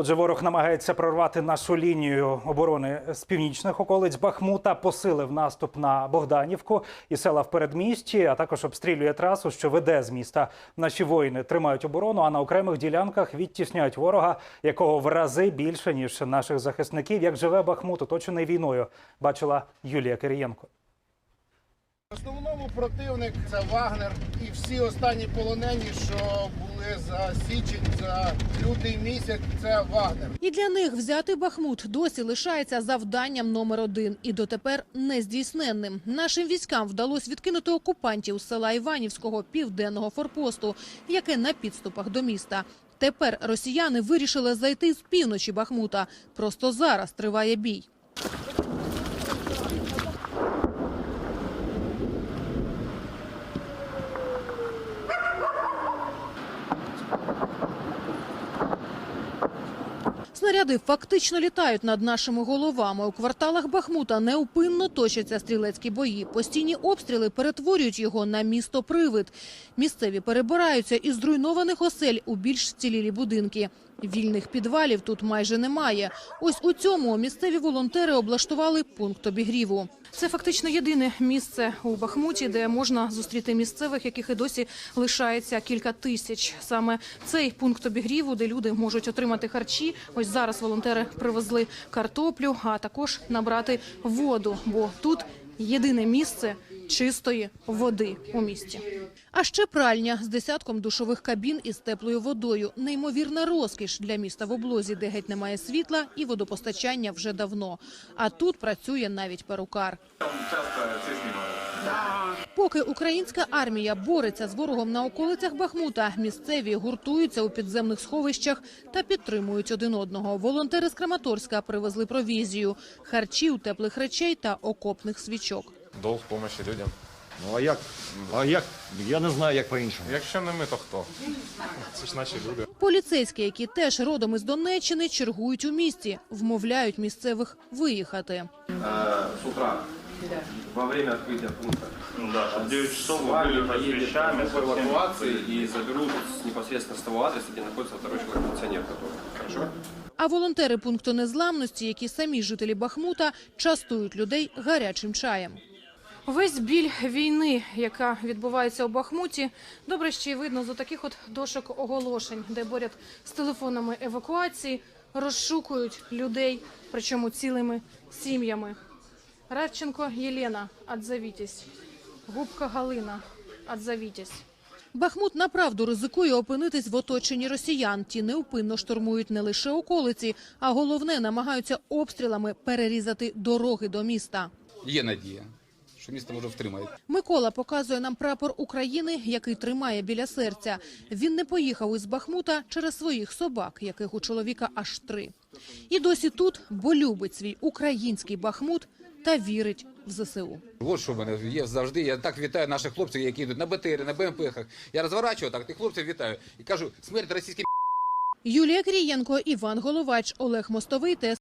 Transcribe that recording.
Отже, ворог намагається прорвати нашу лінію оборони з північних околиць Бахмута, посилив наступ на Богданівку і села в передмісті, а також обстрілює трасу, що веде з міста. Наші воїни тримають оборону, а на окремих ділянках відтісняють ворога, якого в рази більше ніж наших захисників. Як живе Бахмут, оточений війною, бачила Юлія Кирієнко. В основному противник це Вагнер і всі останні полонені, що були за січень, за лютий місяць, це Вагнер. І для них взяти Бахмут досі лишається завданням номер один і дотепер нездійсненним. Нашим військам вдалося відкинути окупантів з села Іванівського південного форпосту, яке на підступах до міста. Тепер росіяни вирішили зайти з півночі Бахмута. Просто зараз триває бій. Снаряди фактично літають над нашими головами. У кварталах Бахмута неупинно точаться стрілецькі бої. Постійні обстріли перетворюють його на місто привид. Місцеві перебираються із зруйнованих осель у більш вцілілі будинки. Вільних підвалів тут майже немає. Ось у цьому місцеві волонтери облаштували пункт обігріву. Це фактично єдине місце у Бахмуті, де можна зустріти місцевих, яких і досі лишається кілька тисяч. Саме цей пункт обігріву, де люди можуть отримати харчі. Ось зараз волонтери привезли картоплю, а також набрати воду, бо тут єдине місце чистої води у місті. А ще пральня з десятком душових кабін із теплою водою. Неймовірна розкіш для міста в облозі, де геть немає світла і водопостачання вже давно. А тут працює навіть перукар. Поки українська армія бореться з ворогом на околицях Бахмута, місцеві гуртуються у підземних сховищах та підтримують один одного. Волонтери з Краматорська привезли провізію, харчів, теплих речей та окопних свічок. Долг помощі людям. Ну а як? А як? Я не знаю, як по-іншому. Якщо не ми, то хто? Це ж наші люди. Поліцейські, які теж родом із Донеччини, чергують у місті, вмовляють місцевих виїхати. с утра во время открытия пункта. Да, чтобы 9 часов С мы вами были под поедет вещами по эвакуации и заберут с- непосредственно с того адреса, где находится второй человек, пенсионер который. Хорошо? А волонтери пункту незламності, які самі жителі Бахмута, частують людей гарячим чаєм. Весь біль війни, яка відбувається у Бахмуті, добре ще й видно з таких от дошок оголошень, де борять з телефонами евакуації, розшукують людей, причому цілими сім'ями. Радченко Єлена, отзовітесь. Губка Галина, отзовітесь. Бахмут направду ризикує опинитись в оточенні росіян. Ті неупинно штурмують не лише околиці, а головне намагаються обстрілами перерізати дороги до міста. Є надія, що місто може втримати. Микола показує нам прапор України, який тримає біля серця. Він не поїхав із Бахмута через своїх собак, яких у чоловіка аж три. І досі тут, бо любить свій український Бахмут та вірить в ЗСУ. От що в мене є завжди. Я так вітаю наших хлопців, які йдуть на БТРі, на БМПхах. Я розворачую так, тих хлопців вітаю і кажу, смерть російським Юлія Крієнко, Іван Головач, Олег Мостовий, ТС